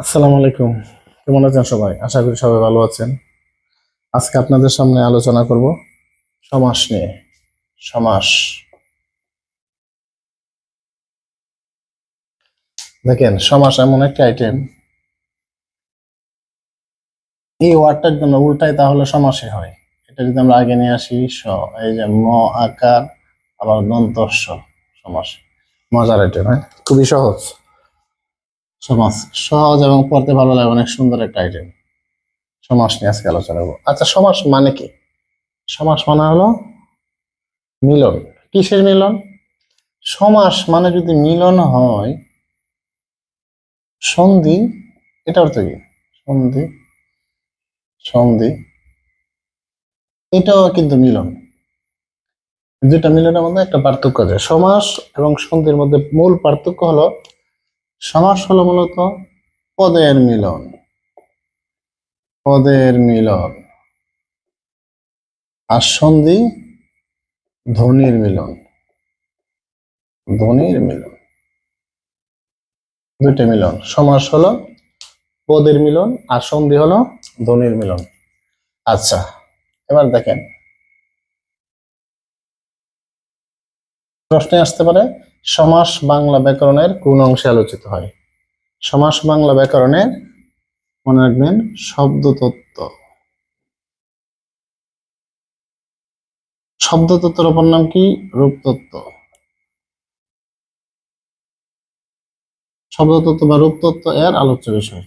আসসালামু আলাইকুম। কেমন আছেন সবাই? আশা করি সবাই ভালো আছেন। আজকে আপনাদের সামনে আলোচনা করব সমাস নিয়ে। সমাস। দেখেন, সমাস এমন একটা আইটেম এই ওয়ার্ডটার জন্য উল্টাই তাহলে সমাসে হয়। এটা যদি আমরা আগে নিয়ে আসি, স, এই যে ম, আকার, আবার দন্তস্ব সমাস। মজার আইটেম হ্যাঁ? খুবই সহজ। সমাজ সহজ এবং পড়তে ভালো লাগে, অনেক সুন্দর একটা আইটেম সমাস নিয়ে আজকে আলোচনা করব। আচ্ছা সমাস মানে কি? সমাস মানে হলো মিলন। কিসের মিলন? সমাস মানে যদি মিলন হয়, সন্ধি, এটা অর্থ কি? সন্ধি সন্ধি, এটাও কিন্তু মিলন। দুটা মিলনের মধ্যে একটা পার্থক্য আছে। সমাস এবং সন্ধির মধ্যে মূল পার্থক্য হলো সমাস হলো মূলত পদের মিলন। পদের মিলন। আর সন্ধি ধ্বনির মিলন। ধ্বনির মিলন। দুইটা মিলন। সমাস হলো পদের মিলন আর সন্ধি হলো ধ্বনির মিলন। আচ্ছা এবার দেখেন। প্রশ্নে আসতে পারে সমাস বাংলা ব্যাকরণের কোন অংশে আলোচিত হয়? সমাস বাংলা ব্যাকরণের মনে রাখবেন, শব্দতত্ত্ব। শব্দতত্ত্বের অপর নাম কি? রূপতত্ত্ব। শব্দতত্ত্ব বা রূপতত্ত্ব এর আলোচ্য বিষয়।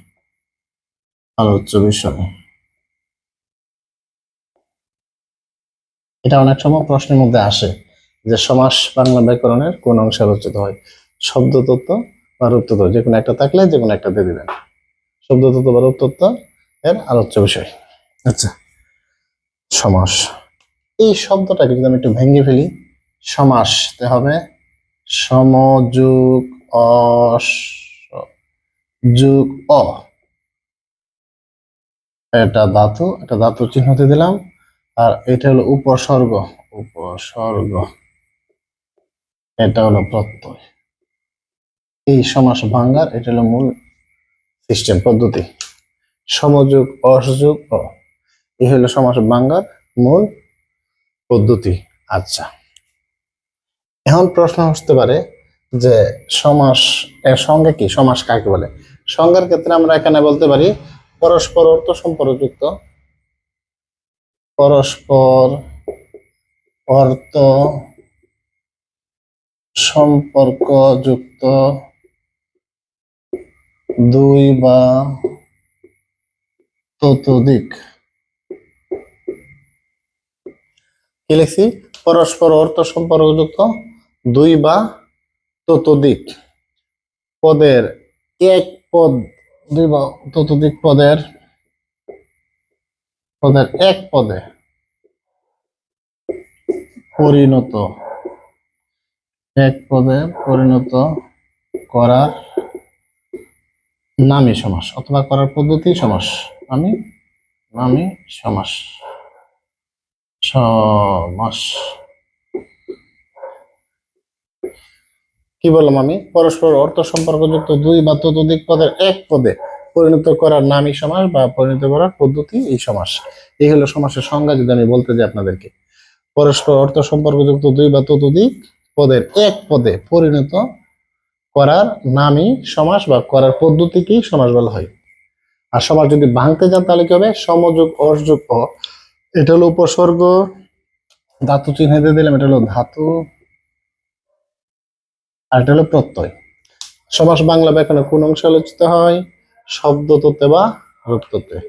আলোচ্য বিষয়। এটা অনেক সময় প্রশ্নের মধ্যে আসে। যে সমাস বাংলা ব্যাকরণের কোন অংশে আলোচিত হয়। শব্দতত্ত্ব বা রূপতত্ত্ব যে কোনো একটা থাকলে যে কোনো একটা দিয়ে দিবেন। শব্দতত্ত্ব বা রূপতত্ত্ব এর আলোচ্য বিষয়। আচ্ছা সমাস। এই শব্দটাকে যদি আমি একটু ভেঙে ফেলি সমাস তে হবে সমযুগ অস, যুগ অ। এটা ধাতু এটা ধাতু চিহ্নতে দিলাম। আর এটা হলো উপসর্গ উপসর্গ। এটা হলো প্রত্যয়। এই সমাস ভাঙ্গার, এটা হলো মূল সিস্টেম পদ্ধতি। সমযোগ, অসযোগ, অ। এই হলো সমাস ভাঙ্গার মূল পদ্ধতি। আচ্ছা। এখন প্রশ্ন আসতে পারে যে সমাস, এর সঙ্গে কি? সমাস কাকে বলে? সংজ্ঞার ক্ষেত্রে আমরা এখানে বলতে পারি পরস্পর অর্থ সম্পর্কযুক্ত। পরস্পর অর্থ সম্পর্কযুক্ত দুই বা ততোধিক। কি লিখছি? পরস্পর অর্থ সম্পর্কযুক্ত দুই বা ততোধিক। পদের এক পদ, দুই বা ততোধিক পদের পদের এক পদে পরিণত। এক পদে পরিণত করার নামই সমাস, অথবা করার পদ্ধতি সমাস আমি নামই সমাস সমাস। কি বললাম আমি? পরস্পর অর্থ সম্পর্কযুক্ত দুই বা ততোধিক পদের এক পদে পরিণত করার নামই সমাস বা পরিণত করার পদ্ধতি এই সমাস। এই হলো সমাসের সংজ্ঞা যদি আমি বলতে যাই আপনাদেরকে। পরস্পর অর্থ সম্পর্কযুক্ত দুই বা ততোধিক পদের এক পদে পরিণত করার নামই সমাস বা করার পদ্ধতিকেই সমাস বলা হয়। আর সমাস যদি ভাঙতে যান তাহলে কি হবে? সমযোগ, অসযোগ, অ। এটা হলো উপসর্গ। ধাতু চিহ্ন দিয়ে দিলাম, এটা হলো ধাতু। আর এটা হলো প্রত্যয়। সমাস বাংলা ব্যাকরণে কোন অংশ আলোচিত হয়? শব্দ তত্ত্বে বা রূপ তত্ত্বে।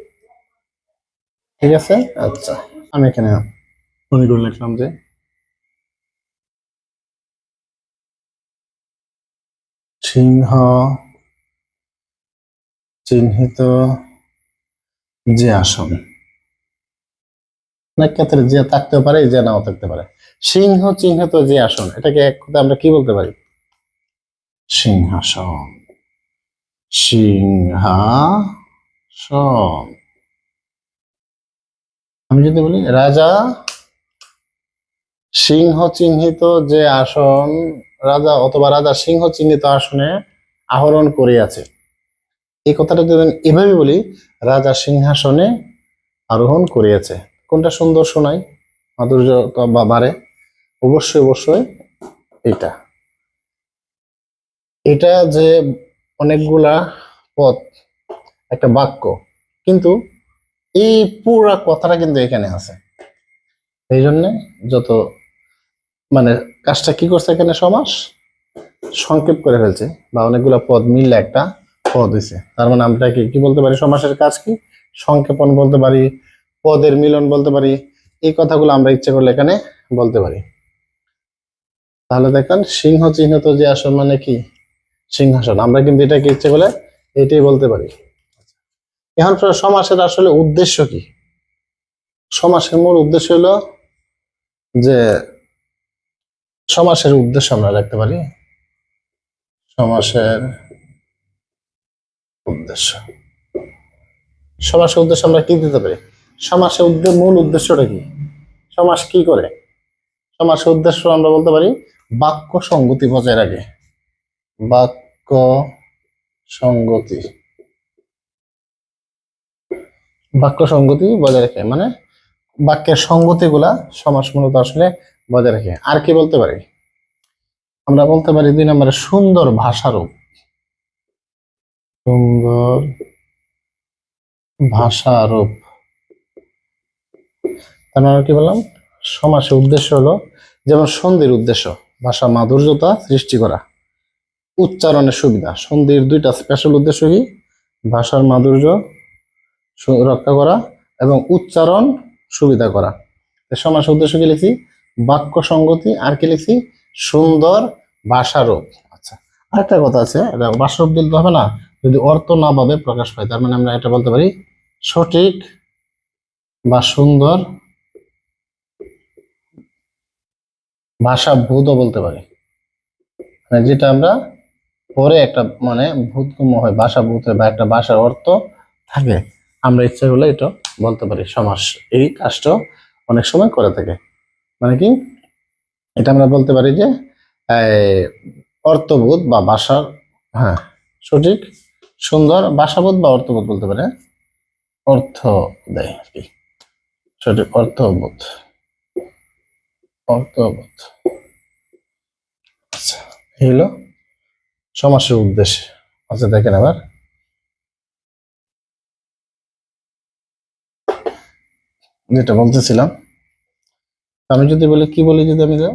ঠিক আছে? আচ্ছা আমি এখানে মনে করে লিখলাম যে সিংহ চিহ্নিত যে আসন। অনেক ক্ষেত্রে যে থাকতেও পারে, যে নাও থাকতে পারে। সিংহ চিহ্নিত যে আসন, এটাকে এক আমরা কি বলতে পারি? সিংহাসন। সিংহাসন। আমি যদি বলি, রাজা, সিংহ চিহ্নিত যে আসন রাজা অথবা রাজা সিংহ চিহ্নিত আসনে আহরণ করিয়াছে। এই কথাটা যদি এভাবে বলি, রাজা সিংহাসনে আরোহণ করিয়াছে। কোনটা সুন্দর শোনায়? মাধুর্য বা বাড়ে। অবশ্যই অবশ্যই এটা। এটা যে অনেকগুলা পথ, একটা বাক্য, কিন্তু এই পুরা কথাটা কিন্তু এখানে আছে। এই জন্য যত মানে কাজটা কি করছে এখানে সমাস? সংক্ষেপ করে ফেলছে, বা অনেকগুলো পদ মিললে একটা পদ হয়েছে তার মানে আমরা কি কি বলতে পারি? সমাসের কাজ কি? সংক্ষেপণ বলতে পারি, পদের মিলন বলতে পারি, এই কথাগুলো আমরা ইচ্ছে করলে এখানে বলতে পারি। তাহলে দেখেন, সিংহ চিহ্নিত যে আসন মানে কি? সিংহাসন। আমরা কিন্তু এটাকে ইচ্ছে করলে এটাই বলতে পারি। এখন সমাসের আসলে উদ্দেশ্য কি? সমাসের মূল উদ্দেশ্য হলো যে সমাসের উদ্দেশ্য আমরা রাখতে পারি। সমাসের উদ্দেশ্য। সমাসের উদ্দেশ্য আমরা কি দিতে পারি? সমাসের উদ্দেশ্য, মূল উদ্দেশ্যটা কি? সমাস কি করে? সমাসের উদ্দেশ্য আমরা বলতে পারি বাক্য সঙ্গতি বজায় রাখে। বাক্য সঙ্গতি। বাক্য সঙ্গতি বজায় রাখে। মানে বাক্যের সঙ্গতি গুলা সমাস মূলত আসলে বজায় রাখে। আর কি বলতে পারি? আমরা বলতে পারি দুই নম্বরে সুন্দর ভাষারূপ। সুন্দর ভাষারূপ। তার মানে কি বললাম? সমাসের উদ্দেশ্য হলো, যেমন সন্ধির উদ্দেশ্য, ভাষা মাধুর্যতা সৃষ্টি করা। উচ্চারণের সুবিধা, সন্ধির দুইটা স্পেশাল উদ্দেশ্য কি? ভাষার মাধুর্য রক্ষা করা এবং উচ্চারণ সুবিধা করা। তো সমাসের উদ্দেশ্য কি লিখছি? বাক্য সঙ্গতি আর কি লিখছি? সুন্দর ভাষারূপ। আচ্ছা আরেকটা কথা আছে, এটা ভাষারূপ দিতে হবে না? যদি অর্থ না ভাবে প্রকাশ পায়, তার মানে আমরা এটা বলতে পারি সঠিক বা সুন্দর ভাষা ভূতও বলতে পারি। মানে যেটা আমরা পরে একটা মানে ভূতগম্য হয়, ভাষা ভূত হয় বা একটা ভাষার অর্থ থাকে। আমরা ইচ্ছা করলে এটা বলতে পারি। সমাস এই কাজটা অনেক সময় করে থাকে। মানে কি? এটা আমরা বলতে পারি যে অর্থবোধ বা ভাষার হ্যাঁ সঠিক, সুন্দর ভাষাবোধ বা অর্থবোধ বলতে পারে অর্থ দেয় আর কি। সঠিক, অর্থবোধ। অর্থবোধ। আচ্ছা হলো সমাসের উদ্দেশ্য। আচ্ছা দেখেন আবার। যেটা বলতেছিলাম আমি যদি বলি, কি বলি যদি আমি যাও?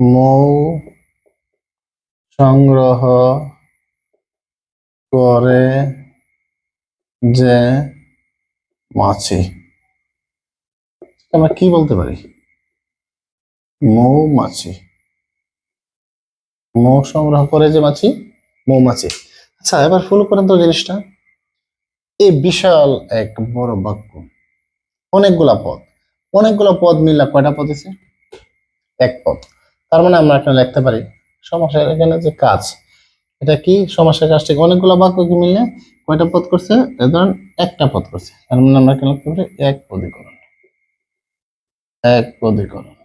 মৌ সংগ্রহ করে যে মাছি। আমরা কি বলতে পারি? মৌমাছি মৌ সংগ্রহ করে যে মাছি? মৌমাছি। আচ্ছা এবার ফুল করেন তো জিনিসটা। এই বিশাল এক বড় বাক্য। অনেকগুলা পদ। অনেকগুলা পদ মিললা কয়টা পদ আছে এক পদ। তার মানে আমরা এখানে লিখতে পারি, সমাসের এখানে যে কাজ, এটা কি? সমাসের কাজ থেকে অনেকগুলা বাক্য কি মিললে কয়টা পদ করছে? ধরেন একটা পদ করছে। তার মানে আমরা এখানে লিখতে পারি এক পদীকরণ। এক পদীকরণ।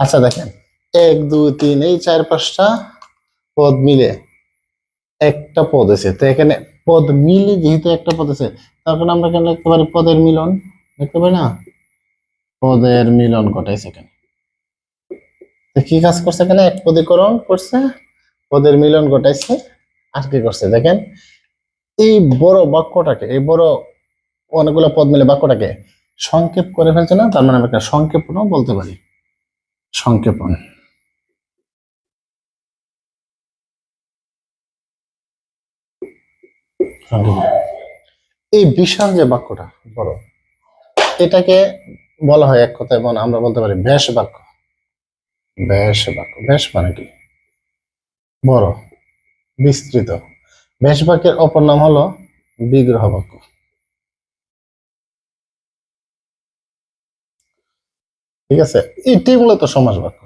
আচ্ছা দেখেন। এক, দুই, তিন, এই চার, পাঁচটা পদ মিলে একটা পদ আছে তো এখানে পদ মিলে যেহেতু একটা পদ আছে, তারপরে আমরা কেন লিখতে পারি পদের মিলন? লিখতে পারি না? পদের মিলন ঘটাইছে এখানে। কি কাজ করছে এখানে? এক পদীকরণ করছে, পদের মিলন ঘটাইছে, আর কি করছে দেখেন? এই বড় বাক্যটাকে, এই বড় অনেকগুলো পদ মিলে বাক্যটাকে সংক্ষেপ করে ফেলছে না? তার মানে আমরা সংক্ষেপণও বলতে পারি। সংক্ষেপণ। এই বিশাল যে বাক্যটা বড় এটাকে বলা হয় এক কথায় মানে আমরা বলতে পারি ব্যাস বাক্য। ব্যাস বাক্য ব্যাস মানে কি? বড় বিস্তৃত। ব্যাস বাক্যের অপর নাম হলো বিগ্রহ বাক্য। ঠিক আছে? এটি মূলত সমাজ বাক্য।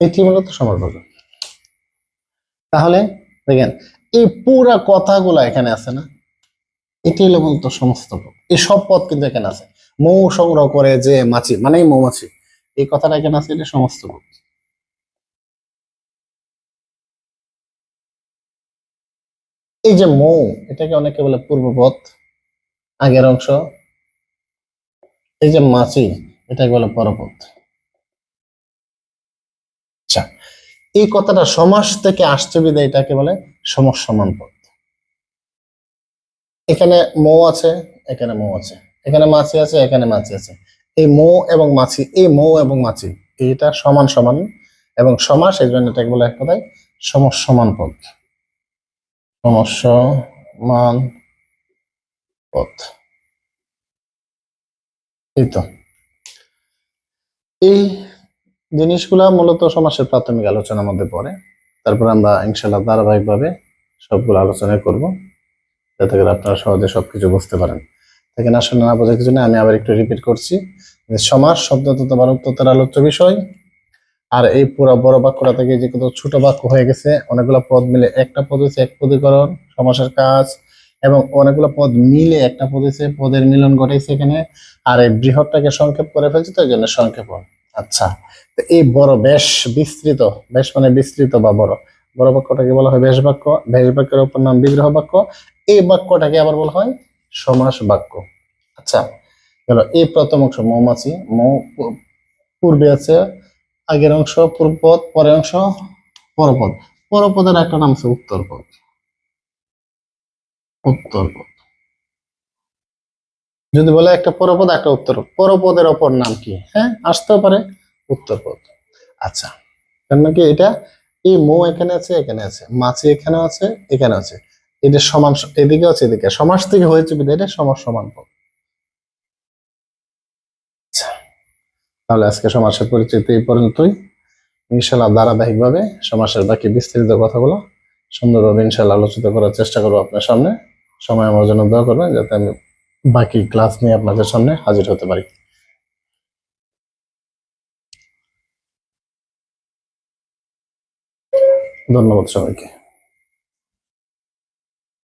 এটি মূলত সমাজ বাক্য। তাহলে দেখেন, এই পুরা কথাগুলা এখানে আছে না? এটি হলো মূলত সমস্ত পদ। এই সব পদ কিন্তু এখানে আছে। মৌ সংগ্রহ করে যে মাছি, মানেই মৌমাছি। এই কথাটা এখানে আছে, এটা সমস্ত পদ। এই যে মৌ, এটাকে অনেকে বলে পূর্বপদ, আগের অংশ। এই যে মাছি, এটাকে বলে পরপদ আচ্ছা এই কথাটা সমাস থেকে আসছে বিদায় এটাকে বলে সমস সমান পদ এখানে মৌ আছে, এখানে মৌ আছে, এখানে মাছি আছে, এখানে মাছি আছে। এই মৌ এবং মাছি, এই মৌ এবং মাছি, এইটা সমান সমান এবং সমাস, এই জন্য এটাকে বলে এক কথায় সমস সমান পদ সমস্যমান পদ এই তো। এই জিনিসগুলা মূলত সমাসের প্রাথমিক আলোচনার মধ্যে পড়ে। তারপর আমরা ইনশাল্লাহ ধারাবাহিকভাবে সবগুলো আলোচনা করব, যাতে করে আপনারা সহজে সবকিছু বুঝতে পারেন। এখানে আসলে না বোঝার কিছু নেই, আমি আবার একটু রিপিট করছি। যে সমাস শব্দ তথা বারোত্তর আলোচ্য বিষয়। আর এই পুরো বড় বাক্যটা থেকে যে কত ছোট বাক্য হয়ে গেছে, অনেকগুলো পদ মিলে একটা পদ হচ্ছে এক পদীকরণ সমাসের কাজ, এবং অনেকগুলো পদ মিলে একটা পদ পদের মিলন ঘটেছে এখানে। আর এই বৃহৎটাকে সংক্ষেপ করে ফেলছে তো এই জন্য সংক্ষেপণ। আচ্ছা তো এই বড় বেশ বিস্তৃত, বেশ মানে বিস্তৃত বা বড় বড় বাক্যটাকে বলা হয় বেশ বাক্য, বেশ বাক্যের উপর নাম বিগ্রহ বাক্য, এই বাক্যটাকে আবার বলা হয় সমাস বাক্য। আচ্ছা গেল এই প্রথম অংশ মৌমাছি, মৌ, পূর্বে আছে, আগের অংশ পূর্বপদ, পরের অংশ পরপদ। পরপদের একটা নাম আছে উত্তরপদ। উত্তরপদ। যদি বলে একটা পরপদ একটা উত্তর পরপদের অপর নাম কি? হ্যাঁ আসতেও পারে উত্তরপদ আচ্ছা তার মানে কি এটা? এই মৌ এখানে আছে এখানে আছে। মাছি এখানে আছে এখানে আছে। এটা সমান এদিকে আছে এদিকে। সমাস থেকে হয়েছে বিধায় এটা সমাস সমান পদ। আচ্ছা, তাহলে আজকে সমাসের পরিচিতি এই পর্যন্তই। ইনশাল্লাহ ধারাবাহিকভাবে সমাসের বাকি বিস্তারিত কথাগুলো সুন্দরভাবে ইনশাল্লাহ আলোচিত করার চেষ্টা করব আপনার সামনে। সময় আমার জন্য দোয়া করবেন যাতে আমি বাকি ক্লাস নিয়ে আপনাদের সামনে হাজির হতে পারি। ধন্যবাদ সবাইকে।